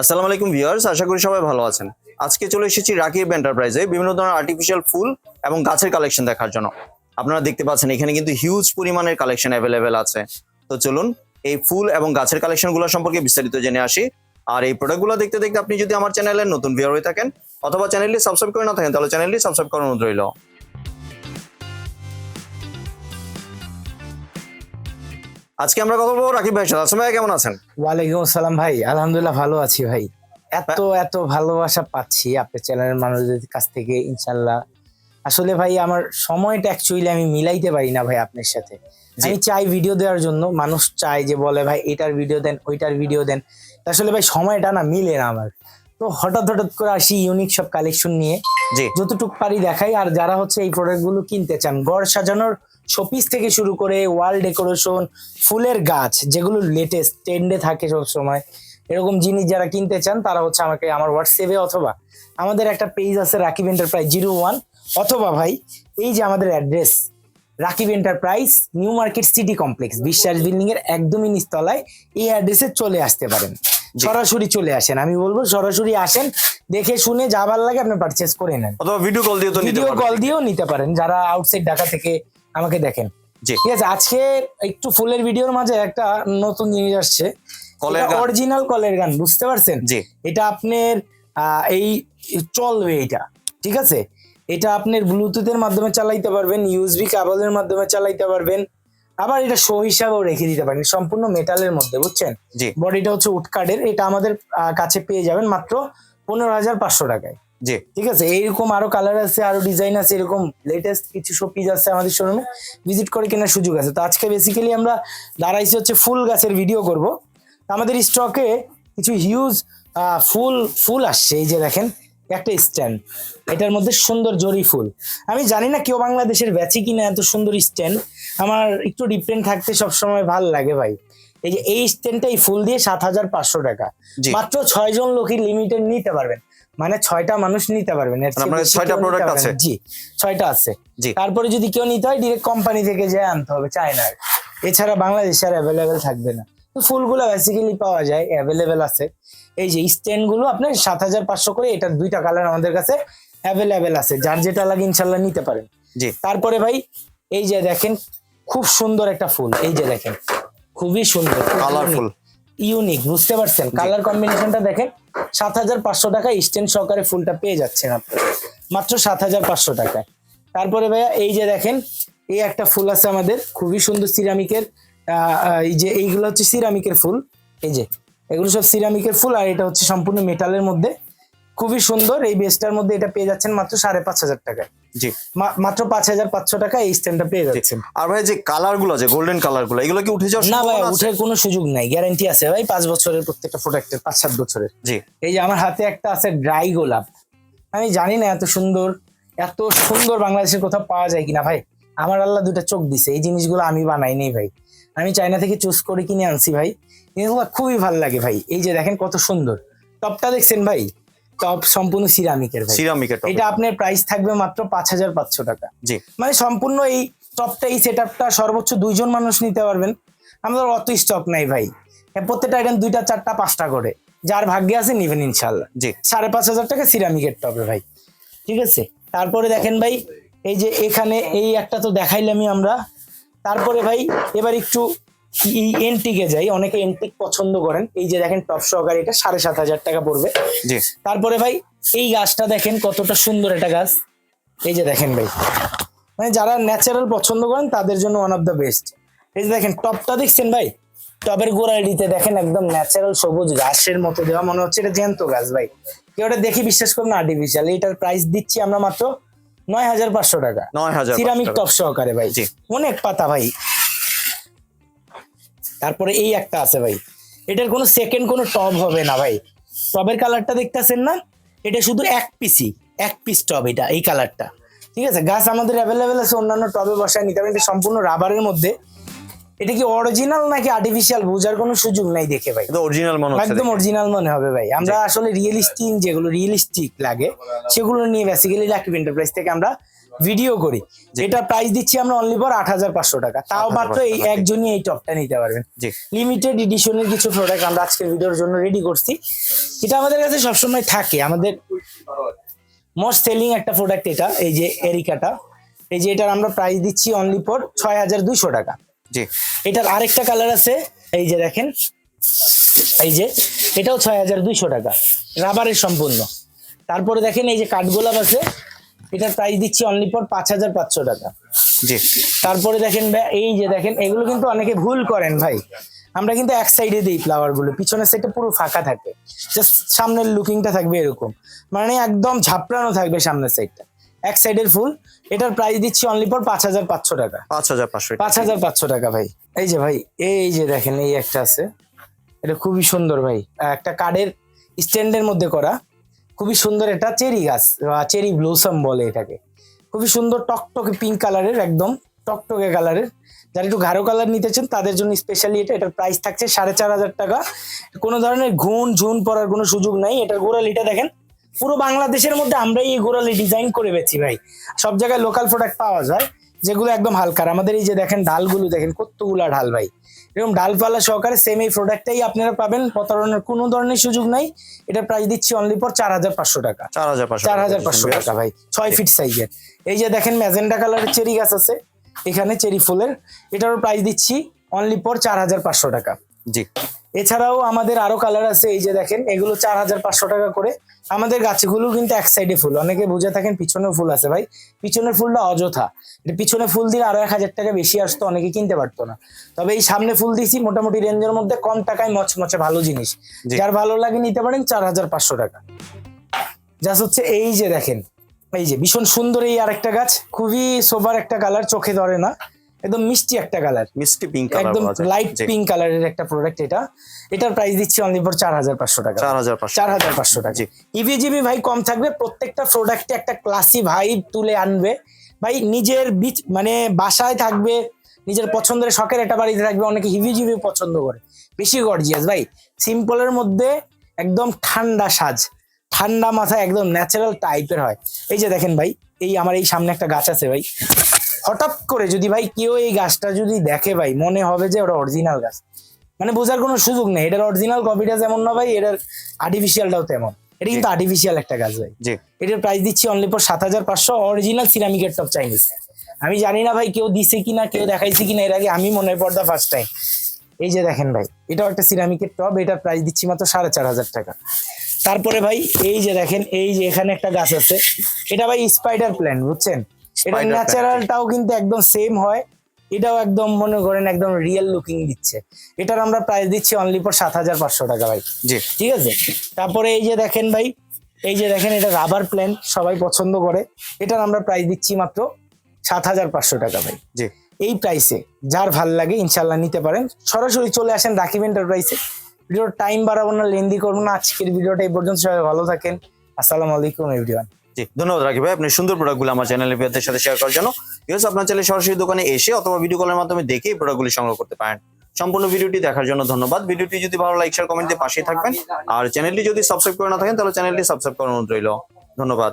আসসালামু আলাইকুম ভিউয়ার্স, আশা করি সবাই ভালো আছেন। আজকে চলে এসেছি রাকিব এন্টারপ্রাইজে বিভিন্ন ধরনের আর্টিফিশিয়াল ফুল এবং গাছের কালেকশন দেখার জন্য। আপনারা দেখতে পাচ্ছেন এখানে কিন্তু হিউজ পরিমাণের কালেকশন অ্যাভেলেবেল আছে। তো চলুন, এই ফুল এবং গাছের কালেকশনগুলো সম্পর্কে বিস্তারিত জেনে আসি। আর এই প্রোডাক্টগুলো দেখতে দেখতে আপনি যদি আমার চ্যানেলের নতুন ভিউয়ার হয়ে থাকেন, অথবা চ্যানেলটি সাবস্ক্রাইব করে না থাকেন, তাহলে চ্যানেলটি সাবস্ক্রাইব করার অনুরোধ রইল। আজকে আমরা কথা বলব রাকিব ভাই সাথে। আসলাম ভাই কেমন আছেন? ওয়ালাইকুম আসসালাম ভাই। আলহামদুলিল্লাহ ভালো আছি ভাই। এত এত ভালোবাসা পাচ্ছি আপনার চ্যানেলের মানুষদের কাছ থেকে ইনশাল্লাহ আসলে ভাই আমার সময়টা অ্যাকচুয়ালি আমি মিলাইতে পারি না ভাই আপনার সাথে। আমি চাই ভিডিও দেওয়ার জন্য। মানুষ চায় যে বলে ভাই এটার ভিডিও দেন ওইটার ভিডিও দেন। আসলে ভাই সময়টা না মিলে না আমার। তো হঠাৎ হঠাৎ করে আসি ইউনিক সব কালেকশন নিয়ে। যতটুকু পারি দেখাই। আর যারা হচ্ছে এই প্রোডাক্টগুলো কিনতে চান ঘর সাজানোর শোপিস থেকে শুরু করে ওয়াল ডেকোরেশন ফুলের গাছ, যেগুলো লেটেস্ট ট্রেন্ডে থাকে সব সময় এরকম জিনিস যারা কিনতে চান, তারা হচ্ছে আমাকে আমার হোয়াটসঅ্যাপে অথবা আমাদের একটা পেজ আছে রাকিব এন্টারপ্রাইজ জিরো ওয়ান অথবা ভাই, এই যে আমাদের address Rakib enterprise new market city complex Biswas building এর একদমই নিচতলায়, এই অ্যাড্রেসে চলে আসতে পারেন। সরাসরি চলে আসেন। আমি বলব সরাসরি আসেন দেখে শুনে যা ভালো লাগে আপনি পারচেস করে নেন। অথবা ভিডিও কল দিয়ে তো ভিডিও কল দিয়েও নিতে পারেন। যারা আউটসাইড ঢাকা থেকে আমাকে দেখেন। ঠিক আছে আজকে একটু ফুলের ভিডিওর মাঝে একটা নতুন জিনিস আসছে। অরিজিনাল কলের গান বুঝতে পারছেন? এটা আপনার আহ, এই চলবে এটা। ঠিক আছে? এটা আপনার ব্লুটুথের মাধ্যমে চালাইতে পারবেন ইউএসবি কেবলের মাধ্যমে চালাইতে পারবেন। আবার এটা শো হিসাবেও রেখে দিতে পারেন। সম্পূর্ণ মেটালের মধ্যে বুঝছেন? জি। বডিটা হচ্ছে উডকার্ডের এটা আমাদের কাছে পেয়ে যাবেন মাত্র পনেরো হাজার পাঁচশো টাকায়। জি। ঠিক আছে? এইরকম আরও কালার আছে আরও ডিজাইন আছে এরকম লেটেস্ট কিছু সব পিস আছে আমাদের শোরুমে ভিজিট করে কেনার সুযোগ আছে। তো আজকে বেসিক্যালি আমরা দাঁড়াইছি হচ্ছে ফুল গাছের ভিডিও করব। আমাদের স্টকে কিছু হিউজ ফুল ফুল আসছে। এই যে দেখেন একটা স্ট্যান্ড। এটার মধ্যে সুন্দর জরি ফুল। আমি জানি না কেউ বাংলাদেশের বেচে কিনা এত সুন্দর স্ট্যান্ড। আমার একটু ডিফারেন্ট থাকতে সবসময় ভালো লাগে ভাই। এই যে এই স্ট্যান্ডটা এই ফুল দিয়ে সাত হাজার পাঁচশো টাকা। মাত্র ছয় জন লোকই লিমিটেড নিতে পারবেন। মানে ছয়টা মানুষ নিতে পারবেন। বেশি ছয়টা না। আছে? জি ছয়টা আছে। তারপরে যদি কেউ নিতে হয় ডিরেক্ট কোম্পানি থেকে যে আনতে হবে চায়নার। এছাড়া বাংলাদেশে আর অ্যাভেলেবেল থাকবে না। ফুলগুলো বেসিক্যালি পাওয়া যায় অ্যাভেলেবেল আছে। এই যে স্ট্যান্ডগুলো আপনার সাত হাজার পাঁচশো করে এটার দুইটা কালার আমাদের কাছে অ্যাভেলেবেল আছে যার যেটা লাগে ইনশাল্লাহ নিতে পারেন। জি। তারপরে ভাই এই যে দেখেন খুব সুন্দর একটা ফুল এই যে দেখেন খুবই সুন্দর কালারফুল ইউনিক বুঝতে পারছেন? কালার কম্বিনেশনটা দেখেন সাত হাজার পাঁচশো টাকা স্ট্যান্ড সহকারে ফুলটা পেয়ে যাচ্ছেন আপনি। মাত্র সাত হাজার পাঁচশো টাকায়। তারপরে ভাইয়া এই যে দেখেন এই একটা ফুল আছে আমাদের খুবই সুন্দর সিরামিকের এই যে এইগুলো হচ্ছে সিরামিকের ফুল। এই যে এগুলো সব সিরামিকের ফুল আর এটা হচ্ছে সম্পূর্ণ মেটালের মধ্যে। খুবই সুন্দর এই বেসটার মধ্যে এটা পেয়ে যাচ্ছেন মাত্র সাড়ে পাঁচ হাজার টাকায়। জি। মাত্র পাঁচ হাজার পাঁচশো টাকা এই স্ট্যান্ডটা পেয়ে যাচ্ছেন। আর ভাই যে কালারগুলো আছে গোল্ডেন কালারগুলো এগুলো কি উঠে যাওয়ার না ভাই উঠে কোনো সুযোগ নাই গ্যারান্টি আছে ভাই পাঁচ বছরের প্রত্যেকটা প্রোডাক্টের পাঁচ সাত বছরের। জি। এই যে আমার হাতে একটা আছে ড্রাই গোলাপ। আমি জানি না এত সুন্দর এত সুন্দর বাংলাদেশের কোথাও পাওয়া যায় কিনা ভাই। আমার আল্লাহ দুটা চোখ দিছে এই জিনিসগুলো আমি বানাই নেই ভাই। আমি চায়না থেকে চুজ করে কিনে আনছি ভাই। জিনিসগুলো খুবই ভালো লাগে ভাই। এই যে দেখেন কত সুন্দর। টপটা দেখছেন ভাই? টপ সম্পূর্ণ সিরামিকের ভাই। সিরামিকের টপ এটা আপনার প্রাইস থাকবে মাত্র পাঁচ হাজার পাঁচশো টাকা। জি। মানে সম্পূর্ণ এই টপটা এই সেট আপটা সর্বোচ্চ দুইজন মানুষ নিতে পারবেন। আমাদের অত স্টক নাই ভাই। হ্যাঁ, প্রত্যেকটা আইটেম দুইটা চারটা পাঁচটা করে। যার ভাগ্যে আছে নিবেন ইনশাল্লাহ জি। সাড়ে পাঁচ হাজার টাকা সিরামিকের টপে ভাই। ঠিক আছে? তারপরে দেখেন ভাই এই যে এখানে এই একটা তো দেখাইলামই আমরা। তারপরে ভাই এবার একটু এই এন্টিকে যাই। অনেকে এন্টিক পছন্দ করেন। এই যে দেখেন টপ সহকারে এটা সাড়ে সাত হাজার টাকা পড়বে। জি। তারপরে ভাই এই গাছটা দেখেন কতটা সুন্দর একটা গাছ। এই যে দেখেন ভাই মানে যারা ন্যাচারাল পছন্দ করেন তাদের জন্য ওয়ান অফ দ্য বেস্ট এই যে দেখেন টপটা দেখছেন ভাই? টবের গোড়ালিতে দেখেন একদম ন্যাচারাল সবুজ ঘাসের মতো দেওয়া। মনে হচ্ছে এটা জ্যান্ত গাছ ভাই। কেউ দেখে বিশ্বাস করুন আর্টিফিশিয়াল এটার প্রাইস দিচ্ছি আমরা মাত্র নয় হাজার পাঁচশো টাকা। নয় হাজার সিরামিক টপ সহকারে ভাই। অনেক পাতা ভাই। তারপরে এই একটা আছে ভাই। এটার কোনো সেকেন্ড কোনো টব হবে না ভাই। টবের কালারটা দেখতেছেন না? এটা শুধু এক পিসি এক পিস টব এটা এই কালারটা ঠিক আছে? গাছ আমাদের অ্যাভেলেবেল আছে অন্যান্য টবে বসায় নিতে পারেন এটা সম্পূর্ণ রাবারের মধ্যে এটা কি অরিজিনাল নাকি আর্টিফিশিয়াল বোঝার কোনো সুযোগ নাই দেখে ভাই। অরিজিনাল মনে হচ্ছে একদম অরিজিনাল মনে হবে ভাই। আমরা আসলে রিয়েলিস্টিক যেগুলো রিয়েলিস্টিক লাগে সেগুলো নিয়ে বেসিক্যালি লাকিব এন্টারপ্রাইজ থেকে আমরা ভিডিও করি। এটা প্রাইস দিচ্ছি আমরা অনলি ফর আট হাজার পাঁচশো টাকা। তাও মাত্র এই। একজনই এই টপটা নিতে পারবেন। লিমিটেড এডিশনের কিছু প্রোডাক্ট আমরা আজকের ভিডিওর জন্য রেডি করছি। এটা আমাদের কাছে সবসময় থাকে। আমাদের মোস্ট সেলিং একটা প্রোডাক্ট এটা এই যে এরিকাটা এই যে এটার আমরা প্রাইস দিচ্ছি অনলি ফর ছয় হাজার দুইশো টাকা। জি। এটার আরেকটা কালার আছে এই যে দেখেন এই যে এটাও ছয় হাজার দুইশো টাকা রাবারের সম্পূর্ণ। তারপরে দেখেন এই যে কাঠগোলাপ আছে এটার প্রাইস দিচ্ছি অনলি ফর পাঁচ হাজার পাঁচশো টাকা। জি। তারপরে দেখেন এই যে দেখেন এগুলো কিন্তু অনেকে ভুল করেন ভাই। আমরা কিন্তু এক সাইডে দিই ফ্লাওয়ারগুলো পিছনের সাইডটা পুরো ফাঁকা থাকে। জাস্ট সামনের লুকিংটা থাকবে এরকম। মানে একদম ঝাপড়ানো থাকবে সামনের সাইডটা এক সাইডের ফুল এটার প্রাইস দিচ্ছি অনলি ফর পাঁচ হাজার পাঁচশো টাকা। পাঁচ হাজার পাঁচশো পাঁচ হাজার পাঁচশো টাকা ভাই। এই যে ভাই এই যে দেখেন এই একটা আছে। এটা খুবই সুন্দর ভাই। একটা কার্ডের স্ট্যান্ডের মধ্যে করা। খুবই সুন্দর এটা চেরি গাছ চেরি ব্লসম বলে এটাকে। খুবই সুন্দর টকটকে পিঙ্ক কালারের একদম টকটকে কালারের যারা একটু গাঢ় কালার নিতে চান তাদের জন্য স্পেশালি এটা। এটার প্রাইস থাকছে সাড়ে চার হাজার টাকা। কোনো ধরনের ঘুণ ঝুন পড়ার কোনো সুযোগ নাই। এটার গোড়ালিটা দেখেন পুরো বাংলাদেশের মধ্যে আমরাই এই গোড়ালি ডিজাইন করে বেছি ভাই। সব জায়গায় লোকাল প্রোডাক্ট পাওয়া যায় যেগুলো একদম হালকার। আমাদের এই যে দেখেন ডালগুলো দেখেন কতগুলা ঢাল ভাই। এরকম ডালপালা সহকারে সেম এই প্রোডাক্টটাই আপনারা পাবেন প্রতারণার কোনো ধরনের সুযোগ নাই। এটা প্রাইস দিচ্ছি অনলি পর চার হাজার পাঁচশো টাকা। চার হাজার পাঁচশো চার হাজার পাঁচশো টাকা ভাই ছয় ফিট সাইজের এই যে দেখেন ম্যাজেন্ডা কালারের চেরি গাছ আছে এখানে চেরি ফুলের। এটারও প্রাইস দিচ্ছি অনলি পর চার হাজার পাঁচশো টাকা। জি। এছাড়াও আমাদের আরও কালার আছে এই যে দেখেন এগুলো চার হাজার পাঁচশো টাকা করে। আমাদের গাছগুলো কিন্তু এক সাইডে ফুল অনেকে বুঝে থাকেন পিছনে ফুল আছে ভাই। পিছনের ফুলটা অযথা। পিছনে ফুল দিলে আরও এক হাজার টাকা বেশি আসতো অনেকে কিনতে পারতো না। তবে এই সামনে ফুল দিছি মোটামুটি রেঞ্জের মধ্যে কম টাকায় মচমচে ভালো জিনিস। যার ভালো লাগে নিতে পারেন চার হাজার পাঁচশো টাকা। জাস্ট হচ্ছে এই যে দেখেন এই যে ভীষণ সুন্দর এই আরেকটা গাছ খুবই সোবার একটা কালার চোখে ধরে না। একদম মিষ্টি একটা কালার মিষ্টি পিঙ্ক কালার একদম লাইট পিঙ্ক কালারের একটা প্রোডাক্ট এটা। এটার প্রাইস দিচ্ছি অনলি ফর চার হাজার পাঁচশো টাকা। চার হাজার চার হাজার পাঁচশো টাকা। জি। ইভিজিবি ভাই কম থাকবে প্রত্যেকটা প্রোডাক্টে একটা ক্লাসি ভাইব তুলে আনবে। ভাই নিজের বিচ মানে বাসায় থাকবে নিজের পছন্দের শখের একটা বাড়িতে থাকবে অনেকে হিভিজিবি পছন্দ করে। বেশি গর্জিয়াস ভাই। সিম্পলের মধ্যে একদম ঠান্ডা সাজ। ঠান্ডা মাথা একদম ন্যাচারাল টাইপের হয়। এই যে দেখেন ভাই এই আমার এই সামনে একটা গাছ আছে ভাই। হঠাৎ করে যদি ভাই কেউ এই গাছটা যদি দেখে ভাই মনে হবে যে ওটা অরিজিনাল গাছ। মানে বোঝার কোনো সুযোগ নেই। এটার অরিজিনাল কপিটা যেমন না ভাই এটার আর্টিফিশিয়ালটাও তেমন। এটা কিন্তু আর্টিফিশিয়াল একটা গাছ ভাই। এটার প্রাইস দিচ্ছি অনলি ফর সাত হাজার পাঁচশো অরিজিনাল সিরামিকের টপ চাইনিজ আমি জানি না ভাই কেউ দিছে কিনা কেউ দেখাইছে কিনা এর আগে আমি মনে পড়দা ফার্স্ট টাইম এই যে দেখেন ভাই এটাও একটা সিরামিকের টপ এটার প্রাইস দিচ্ছি মাত্র সাড়ে চার হাজার টাকা। তারপরে ভাই এই যে দেখেন এই যে এখানে একটা গাছ আছে। এটা ভাই স্পাইডার প্ল্যান্ট বুঝছেন? এটা ন্যাচারালটাও কিন্তু একদম সেম হয়। এটাও একদম মনে করেন একদম রিয়েল লুকিং দিচ্ছে। এটার আমরা প্রাইস দিচ্ছি অনলি ফর সাত হাজার পাঁচশো টাকা ভাই। জি। ঠিক আছে? তারপরে এই যে দেখেন ভাই এই যে দেখেন এটা রাবার প্ল্যান্ট সবাই পছন্দ করে। এটার আমরা প্রাইস দিচ্ছি মাত্র সাত হাজার পাঁচশো টাকা ভাই। জি। এই প্রাইসে যার ভালো লাগে ইনশাল্লাহ নিতে পারেন। সরাসরি চলে আসেন রাকিব এন্টারপ্রাইসে ভিডিওর টাইম বাড়াবো না লেন্দি করব না। আজকের ভিডিওটা এই পর্যন্ত সবাই ভালো থাকেন। আসসালামু আলাইকুম এভরিওয়ান জি, ধন্যবাদ রাখি ভাই। আপনি সুন্দর প্রোডাক্টগুলো আমার ভিউয়ারদের সাথে শেয়ার করার জন্য। ইউজ আপনার চ্যানেলে সরাসরি দোকানে এসে অথবা ভিডিও কলের মাধ্যমে দেখে এই প্রোডাক্টগুলি সংগ্রহ করতে পারেন। সম্পূর্ণ ভিডিওটি দেখার জন্য ধন্যবাদ। ভিডিওটি যদি ভালো লাইক শেয়ার কমেন্টে পাশেই থাকবেন। আর চ্যানেলটি যদি সাবস্ক্রাইব করে না থাকেন, তাহলে চ্যানেলটি সাবস্ক্রাইব অনুরোধ রইল। ধন্যবাদ।